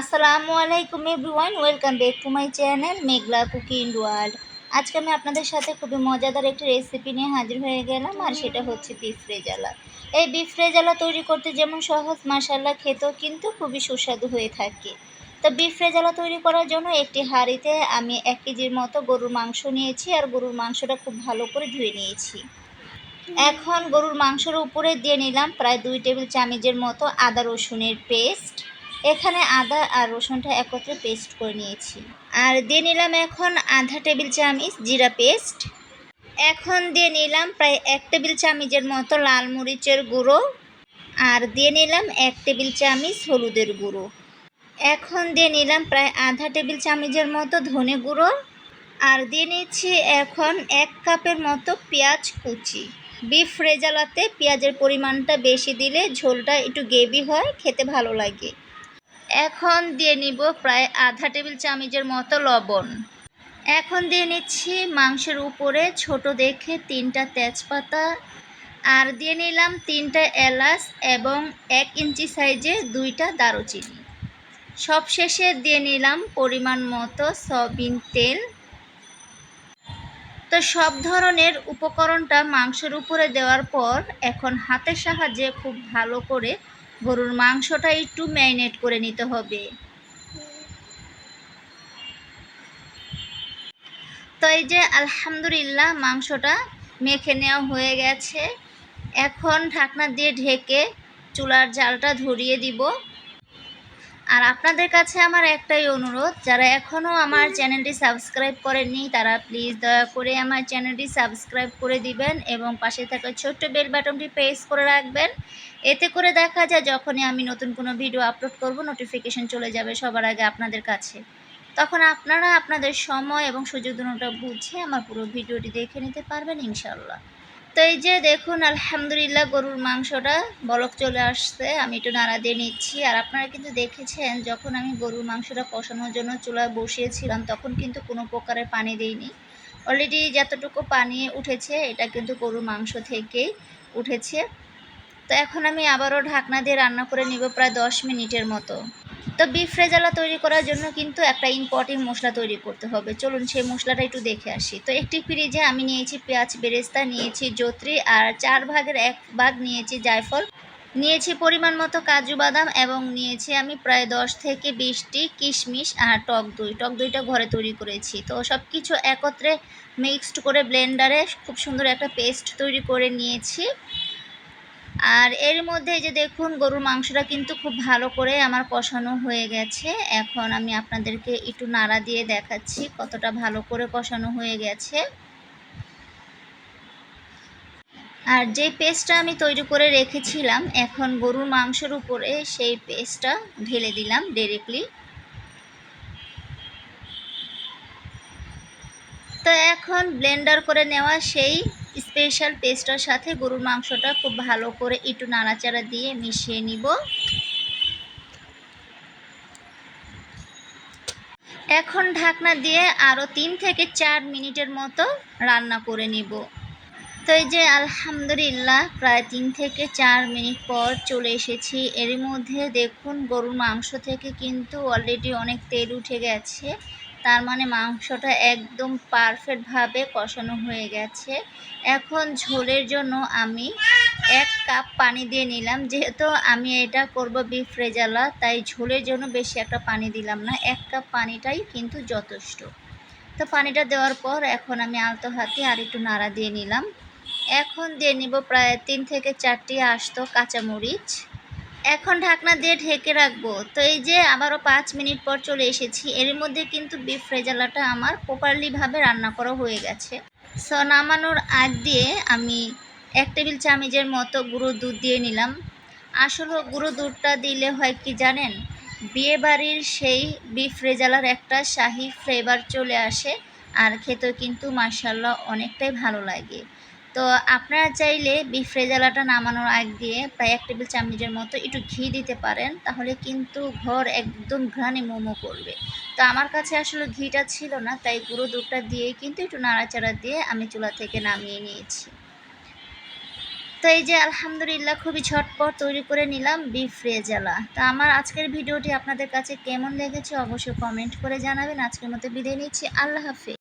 আসসালামু আলাইকুম everyone, welcome back to my channel Meghla cooking world. আজকে আমি আপনাদের সাথে খুবই মজাদার একটি রেসিপি নিয়ে হাজির হয়ে গেলাম, আর সেটা হচ্ছে বিফ রেজালা এই বিফ রেজালা তৈরি করতে যেমন সহজ মাসাল্লা খেতেও কিন্তু খুবই সুস্বাদু হয়ে থাকে। তো বিফ রেজালা তৈরি করার জন্য একটি হাঁড়িতে আমি এক কেজির মতো গরুর মাংস নিয়েছি, আর গরুর মাংসটা খুব ভালো করে ধুয়ে নিয়েছি। এখন গরুর মাংসের উপরে দিয়ে নিলাম প্রায় দুই টেবিল চামচের মতো আদা রসুনের পেস্ট এখানে আদা আর রসুনটা একত্রে পেস্ট করে নিয়েছি। আর দিয়ে নিলাম এখন আধা টেবিল চামচ জিরা পেস্ট। এখন দিয়ে নিলাম প্রায় এক টেবিল চামচের মতো লাল মরিচের গুঁড়ো। আর দিয়ে নিলাম এক টেবিল চামচ হলুদের গুঁড়ো। এখন দিয়ে নিলাম প্রায় আধা টেবিল চামচের মতো ধনে গুঁড়ো। আর দিয়ে নিচ্ছি এখন এক কাপের মতো পেঁয়াজ কুচি। বিফ রেজালাতে পেঁয়াজের পরিমাণটা বেশি দিলে ঝোলটা একটু গেবি হয়, খেতে ভালো লাগে। এখন দিয়ে নিব প্রায় আধা টেবিল চামচের মতো লবণ। এখন দিয়ে নিচ্ছি মাংসের উপরে ছোট দেখে তিনটা তেজপাতা। আর দিয়ে নিলাম তিনটা এলাচ এবং এক ইঞ্চি সাইজে দুইটা দারুচিনি। সব শেষে দিয়ে নিলাম পরিমাণ মতো সয়াবিন তেল। তো সব ধরনের উপকরণটা মাংসের উপরে দেওয়ার পর এখন হাতের সাহায্যে খুব ভালো করে গরুর মাংসটা একটু ম্যারিনেট করে নিতে হবে। তো এই যে আলহামদুলিল্লাহ মাংসটা মেখে নেওয়া হয়ে গেছে। এখন ঢাকনা দিয়ে ঢেকে চুলার জালটা ধরিয়ে দিব। আর আপনাদের কাছে আমার একটাই অনুরোধ যারা এখনও আমার চ্যানেলটি সাবস্ক্রাইব করেননি তারা প্লিজ দয়া করে আমার চ্যানেলটি সাবস্ক্রাইব করে দিবেন এবং পাশে থাকা ছোট্ট বেল বাটনটি প্রেস করে রাখবেন। এতে করে দেখা যায় যখনই আমি নতুন কোনো ভিডিও আপলোড করব নোটিফিকেশন চলে যাবে সবার আগে আপনাদের কাছে। তখন আপনারা আপনাদের সময় এবং সুযোগ দুটোটা বুঝে আমার পুরো ভিডিওটি দেখে নিতে পারবেন ইনশাল্লাহ তো এই যে দেখুন, আলহামদুলিল্লাহ গরুর মাংসটা বলক চলে আসছে। আমি একটু নাড়া দিয়ে নিচ্ছি। আর আপনারা কিন্তু দেখেছেন, যখন আমি গরুর মাংসটা কষানোর জন্য চুলায় বসিয়েছিলাম, তখন কিন্তু কোনো প্রকারের পানি দিইনি। অলরেডি যতটুকু পানি উঠেছে, এটা কিন্তু গরুর মাংস থেকেই উঠেছে। তো এখন আমি আবারও ঢাকনা দিয়ে রান্না করে নিব প্রায় দশ মিনিটের মতো। তো বিফ রেজালা তৈরি করার জন্য কিন্তু একটা ইম্পর্টেন্ট মশলা তৈরি করতে হবে। চলুন সেই মশলাটা একটু দেখে আসি। তো একটি ফ্রিজে আমি নিয়েছি পেঁয়াজ বেরেস্তা, নিয়েছি জত্রি আর চার ভাগের এক ভাগ নিয়েছি জায়ফল। নিয়েছি পরিমাণ মতো কাজু বাদাম এবং নিয়েছি আমি প্রায় দশ থেকে বিশটি কিশমিশ আর টক দই। টক দইটা ঘরে তৈরি করেছি। তো সব কিছু একত্রে মিক্সড করে ব্লেন্ডারে খুব সুন্দর একটা পেস্ট তৈরি করে নিয়েছি। আর এর মধ্যে যে দেখুন, গরুর মাংসটা কিন্তু খুব ভালো করে আমার কষানো হয়ে গেছে। এখন আমি আপনাদেরকে একটু নাড়া দিয়ে দেখাচ্ছি কতটা ভালো করে কষানো হয়ে গেছে। আর যে পেস্টটা আমি তৈরি করে রেখেছিলাম, এখন গরুর মাংসের উপরে সেই পেস্টটা ঢেলে দিলাম ডিরেক্টলি তো এখন ব্লেন্ডার করে নেওয়া সেই স্পেশাল পেস্টটার সাথে গরুর মাংসটা খুব ভালো করে একটু নাড়াচাড়া দিয়ে মিশিয়ে নিব। এখন ঢাকনা দিয়ে আরও তিন থেকে চার মিনিটের মতো রান্না করে নিব। তো এই যে আলহামদুলিল্লাহ প্রায় তিন থেকে চার মিনিট পর চলে এসেছি। এর মধ্যে দেখুন গরুর মাংস থেকে কিন্তু অলরেডি অনেক তেল উঠে গেছে। তার মানে মাংসটা একদম পারফেক্টভাবে কষানো হয়ে গেছে। এখন ঝোলের জন্য আমি এক কাপ পানি দিয়ে নিলাম। যেহেতু আমি এটা করব বিফ রেজালা তাই ঝোলের জন্য বেশি একটা পানি দিলাম না। এক কাপ পানিটাই কিন্তু যথেষ্ট। তো পানিটা দেওয়ার পর এখন আমি আলতো হাতে আর একটু নাড়া দিয়ে নিলাম। এখন দিয়ে নিব প্রায় তিন থেকে চারটি আসতো কাঁচামরিচ। এখন ঢাকনা দিয়ে ঢেকে রাখব। তো এই যে আবারও পাঁচ মিনিট পর চলে এসেছি। এর মধ্যে কিন্তু বিফ রেজালাটা আমার প্রপারলিভাবে রান্না করা হয়ে গেছে। সো নামানোর আগ দিয়ে আমি এক টেবিল চামচের মতো গুঁড়ো দুধ দিয়ে নিলাম। আসলে গুঁড়ো দুধটা দিলে হয় কি জানেন? বিয়ে বাড়ির সেই বিফ রেজালার একটা শাহি ফ্লেভার চলে আসে। আর খেতেও কিন্তু মার্শাল্লাহ অনেকটাই ভালো লাগে। তো আপনারা চাইলে বিফ রেজালাটা নামানোর আগ দিয়ে প্রায় এক টেবিল চামচের মতো একটু ঘি দিতে পারেন, তাহলে কিন্তু ঘর একদম ঘ্রাণে মোমো করবে। তো আমার কাছে আসলে ঘিটা ছিল না, তাই গুঁড়ো দুধটা দিয়ে কিন্তু একটু নাড়াচাড়া দিয়ে আমি চুলা থেকে নামিয়ে নিয়েছি। তো এই যে আলহামদুলিল্লাহ খুবই ঝটপট তৈরি করে নিলাম বিফ রেজালা তা আমার আজকের ভিডিওটি আপনাদের কাছে কেমন লেগেছে অবশ্যই কমেন্ট করে জানাবেন। আজকের মতো বিদায় নিচ্ছি, আল্লাহ হাফিজ।